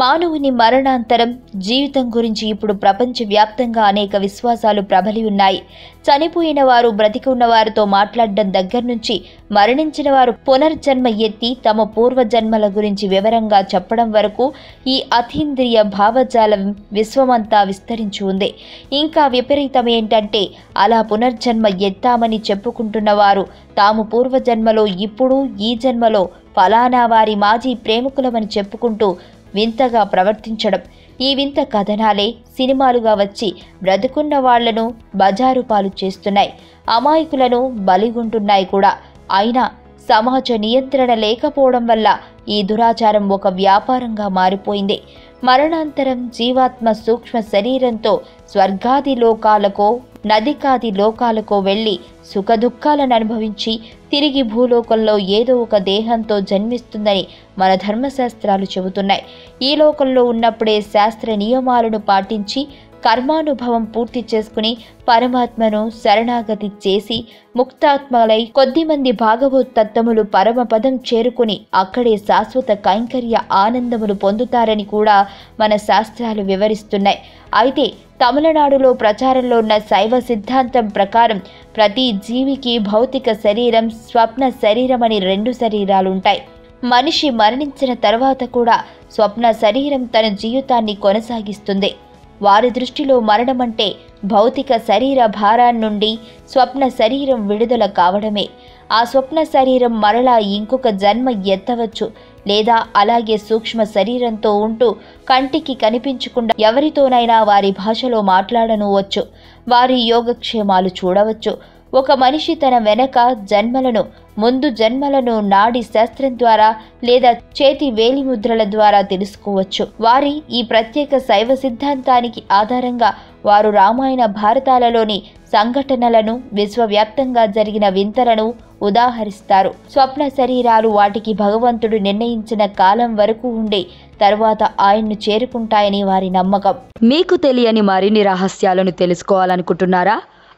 మానవుని మరణాంతరం జీవితం గురించి ఇప్పుడు ప్రపంచవ్యాప్తంగా అనేక విశ్వాసాలు ప్రబలి ఉన్నాయి. చనిపోయిన వారు బ్రతికి ఉన్న వారితో మాట్లాడడం దగ్గర నుంచి మరణించిన వారు పునర్జన్మ ఎత్తి తమ పూర్వజన్మల గురించి వివరంగా చెప్పడం వరకు ఈ అతీంద్రియ భావజాలం విశ్వమంతా విస్తరించి ఉంది. ఇంకా విపరీతం ఏంటంటే అలా పునర్జన్మ ఎత్తామని చెప్పుకుంటున్న వారు తాము పూర్వజన్మలో ఇప్పుడు ఈ జన్మలో ఫలానా వారి మాజీ ప్రేమికులమని చెప్పుకుంటూ వింతగా ప్రవర్తించడం. ఈ వింత కథనాలే సినిమాలుగా వచ్చి బ్రతుకున్న వాళ్ళను బజారు పాలు చేస్తున్నాయి. అమాయకులను బలిగుంటున్నాయి కూడా. అయినా సమాజ నియంత్రణ లేకపోవడం వల్ల ఈ దురాచారం ఒక వ్యాపారంగా మారిపోయింది. మరణాంతరం జీవాత్మ సూక్ష్మ శరీరంతో స్వర్గాది లోకాలకో నదికాది లోకాలకు వెళ్ళి సుఖదుఖాలను అనుభవించి తిరిగి భూలోకంలో ఏదో ఒక దేహంతో జన్మిస్తుందని మన ధర్మశాస్త్రాలు చెబుతున్నాయి. ఈ లోకంలో ఉన్నప్పుడే శాస్త్ర నియమాలను పాటించి కర్మానుభవం పూర్తి చేసుకుని పరమాత్మను శరణాగతి చేసి ముక్తాత్మలై కొద్దిమంది భాగవోత్తత్వములు పరమపదం చేరుకుని అక్కడే శాశ్వత కైంకర్య ఆనందములు పొందుతారని కూడా మన శాస్త్రాలు వివరిస్తున్నాయి. అయితే తమిళనాడులో ప్రచారంలో ఉన్న శైవ సిద్ధాంతం ప్రకారం ప్రతి జీవికి భౌతిక శరీరం స్వప్న శరీరం అని రెండు శరీరాలుంటాయి. మనిషి మరణించిన తర్వాత కూడా స్వప్న శరీరం తన జీవితాన్ని కొనసాగిస్తుంది. వారి దృష్టిలో మరణం అంటే భౌతిక శరీర భారాన్నిండి స్వప్న శరీరం విడుదల కావడమే. ఆ స్వప్న శరీరం మరలా ఇంకొక జన్మ ఎత్తవచ్చు లేదా అలాగే సూక్ష్మ శరీరంతో ఉంటూ కంటికి కనిపించకుండా ఎవరితోనైనా వారి భాషలో మాట్లాడనువచ్చు. వారి యోగక్షేమాలు చూడవచ్చు. ఒక మనిషి తన వెనక జన్మలను ముందు జన్మలను నాడి శాస్త్రం ద్వారా లేదా చేతి వేలిముద్రల ద్వారా తెలుసుకోవచ్చు. వారి ఈ ప్రత్యేక శైవ సిద్ధాంతానికి ఆధారంగా వారు రామాయణ భారతాలలోని సంఘటనలను విశ్వవ్యాప్తంగా జరిగిన వింతలను ఉదాహరిస్తారు. స్వప్న శరీరాలు వాటికి భగవంతుడు నిర్ణయించిన కాలం వరకు ఉండే తరువాత ఆయన్ను చేరుకుంటాయని వారి నమ్మకం. మీకు తెలియని మరిన్ని రహస్యాలను తెలుసుకోవాలనుకుంటున్నారా?